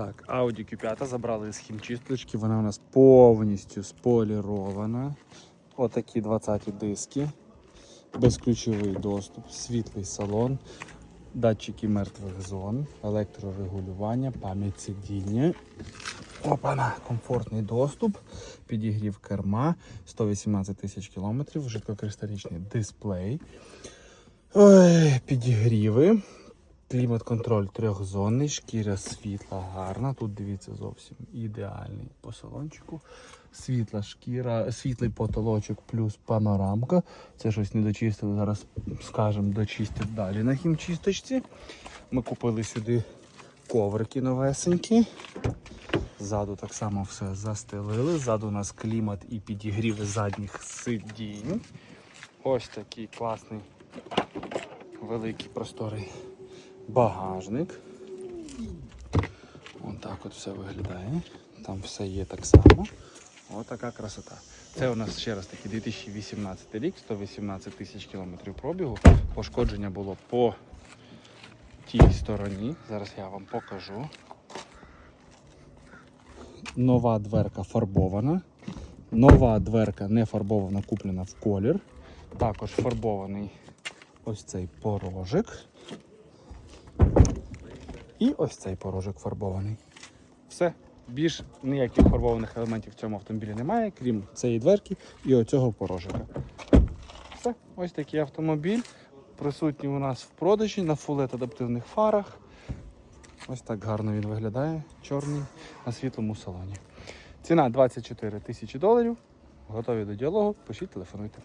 Так, Audi Q5 забрали з хімчисточки, вона у нас повністю сполірована. Отакі 20 диски, безключовий доступ, світлий салон, датчики мертвих зон, електрорегулювання, пам'ять сидіння. Опана, комфортний доступ, підігрів керма, 118 тисяч кілометрів, жидкокристалічний дисплей, Ой, підігріви, клімат-контроль трьохзонний, шкіря світла гарна. Тут дивіться зовсім ідеальний по салончику. Світла шкіра, світлий потолочок плюс панорамка. Це щось не дочистили. Зараз скажемо, дочистять далі на хімчисточці. Ми купили сюди коврики новесенькі. Ззаду так само все застелили. Ззаду у нас клімат і підігріви задніх сидінь. Ось такий класний великий просторий багажник. Ось так от все виглядає. Там все є так само. Ось така красота. Це у нас ще раз таки 2018 рік, 118 тисяч кілометрів пробігу. Пошкодження було по тій стороні. Зараз я вам покажу. Нова дверка фарбована. Нова дверка не фарбована, куплена в колір. Також фарбований ось цей порожик. І ось цей порожик фарбований. Все. Більш ніяких фарбованих елементів в цьому автомобілі немає, крім цієї дверки і оцього порожика. Все, ось такий автомобіль. Присутній у нас в продажі на фулет адаптивних фарах. Ось так гарно він виглядає, чорний на світлому салоні. Ціна 24 тисячі доларів. Готові до діалогу. Пишіть, телефонуйте.